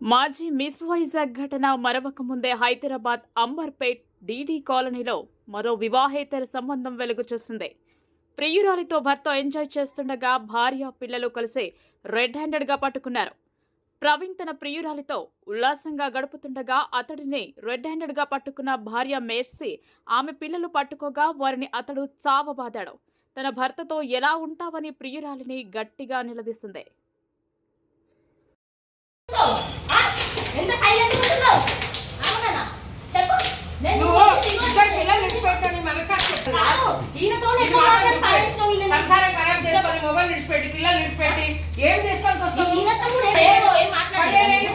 మాజీ మిస్ వైజాగ్ ఘటన మరవక ముందే హైదరాబాద్ అంబర్పేట్ డీడీ కాలనీలో మరో వివాహేతర సంబంధం వెలుగు చూసింది. ప్రియురాలితో భర్త ఎంజాయ్ చేస్తుండగా భార్య పిల్లలు కలిసి రెడ్ హ్యాండెడ్గా పట్టుకున్నారు. ప్రవీణ్ తన ప్రియురాలితో ఉల్లాసంగా గడుపుతుండగా అతడిని రెడ్ హ్యాండెడ్గా పట్టుకున్న భార్య మేర్సీ ఆమె పిల్లలు పట్టుకోగా వారిని అతడు చావబాదాడు. తన భర్తతో ఎలా ఉంటావని ప్రియురాలిని గట్టిగా నిలదీసింది ఆ? ఎంత సైలెంట్ ఉంటున్నావు అవునా చెప్పు. నేను. పిల్లలు? సంసారం ఖరాబ్ చేసుకొని మొబైల్ విడిచిపెట్టి పిల్లలు విడిచిపెట్టి ఏం చేసుకోవాల్సి వస్తుంది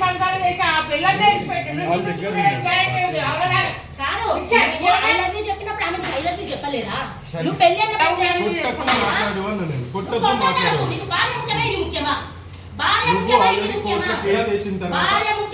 సంసారం చేసి ఆ పిల్లల్నే విడిచిపెట్టి చూసుకునే కాదు, చెప్పినప్పుడు I love you చెప్పలేదా? నువ్వు పెళ్ళి అన్నప్పుడు లవ్ భార్య ముఖ్యమా? భార్య ముఖ్యమా, భార్య ముఖ్యమా,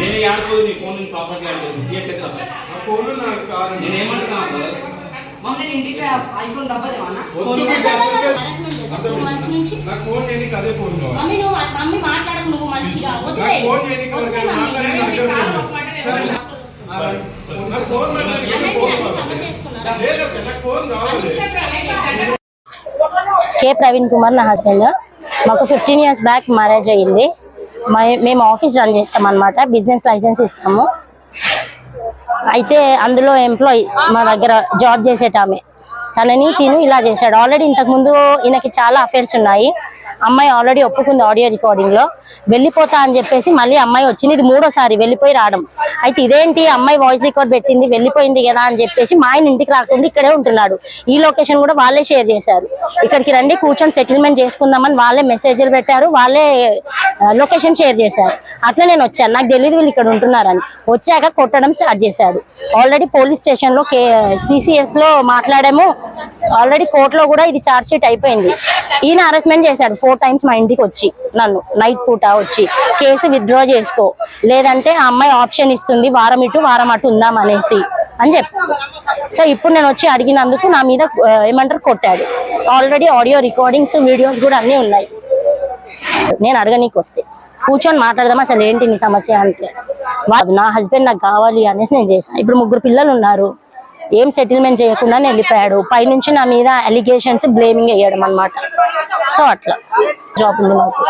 నేను ఆడుకోదు నీ ఫోన్ ప్రాపర్టీ ఆడుకోదు ఫోన్ నా కార్ నేను ఏమంటున్నా? మమ్మీ నేను ఇంటికి ఐఫోన్ డబ్బా దేవన్నా వద్దు ఎంత బిడ్డ, వరకు అసలు harassment చేశావు? టూ మంత్స్ నుంచి నాకు ఫోన్ చేయనీకి అదే ఫోన్ కావాలి మమ్మీ నువ్వు మమ్మీ మాట్లాడకు నువ్వు మంచిగా వద్దులే. నాకు ఫోన్ చేయనీకి వద్దులే ఎవరికైనా మమ్మీ. మాట్లాడి నా దగ్గర ఫోన్ ఉంది. సరే నాకు ఫోన్ మాట్లాడి అన్నయ్య, ఫోన్ అన్నయ్య కావాలి. కవర్ చేసుకున్నారా? లేదు అసలు నాకు ఫోన్ కావాలి కే ప్రవీణ్ కుమార్ నా హస్బెండ్ మాకు ఫిఫ్టీన్ ఇయర్స్ బ్యాక్ మ్యారేజ్ అయ్యింది మ- మేము ఆఫీస్ రన్ చేస్తాం అనమాట బిజినెస్ లైసెన్స్ ఇస్తాము అయితే అందులో ఎంప్లాయీ మా దగ్గర జాబ్ చేసేటామె తనని తిను ఇలా చేశాడు. ఆల్రెడీ ఇంతకుముందు ఈయనకి చాలా అఫేర్స్ ఉన్నాయి. అమ్మాయి ఆల్రెడీ ఒప్పుకుంది ఆడియో రికార్డింగ్లో. వెళ్ళిపోతా అని చెప్పేసి మళ్ళీ అమ్మాయి వచ్చింది. ఇది మూడోసారి వెళ్ళిపోయి రావడం. అయితే ఇదేంటి? అమ్మాయి వాయిస్ రికార్డ్ పెట్టింది వెళ్ళిపోయింది కదా అని చెప్పేసి మా ఆయన ఇంటికి రాకుండా ఇక్కడే ఉంటున్నాడు. ఈ లొకేషన్ కూడా వాళ్ళే షేర్ చేశారు. ఇక్కడికి రండి కూర్చొని సెటిల్మెంట్ చేసుకుందామని వాళ్ళే మెసేజ్లు పెట్టారు. వాళ్ళే లొకేషన్ షేర్ చేశారు. అట్లా నేను వచ్చాను. నాకు తెలియదు వీళ్ళు ఇక్కడ ఉంటున్నారని. వచ్చాక కొట్టడం స్టార్ట్ చేశాడు ఆల్రెడీ పోలీస్ స్టేషన్లో కే సిసిఎస్లో మాట్లాడాము. ఆల్రెడీ కోర్టులో కూడా ఇది చార్జ్ షీట్ అయిపోయింది. ఈయన అరెస్ట్మెంట్ చేశాడు. ఫోర్ టైమ్స్ మా ఇంటికి వచ్చి నన్ను. నైట్ పూట వచ్చి కేసు విత్డ్రా చేసుకో. లేదంటే ఆ అమ్మాయి ఆప్షన్ ఇస్తుంది. వారం ఇటు వారం అటు ఉందాం అనేసి అని చెప్పాడు సో ఇప్పుడు నేను వచ్చి అడిగినందుకు నా మీద ఏమంటారు కొట్టాడు. ఆల్రెడీ ఆడియో రికార్డింగ్స్ వీడియోస్ కూడా అన్నీ ఉన్నాయి. నేను అడగనీకి వస్తే. కూర్చొని మాట్లాడదాం అసలు ఏంటి నీ సమస్య అంటే? నా హస్బెండ్ నాకు కావాలి అనేసి నేను చేశాను ఇప్పుడు ముగ్గురు పిల్లలు ఉన్నారు. ఏం సెటిల్మెంట్ చేయకుండా వెళ్ళిపోయాడు. పైనుంచి నా మీద అలిగేషన్స్ బ్లేమింగ్ వేయడం అన్నమాట. సో అట్లా. జాబ్ ఉంది మాకు.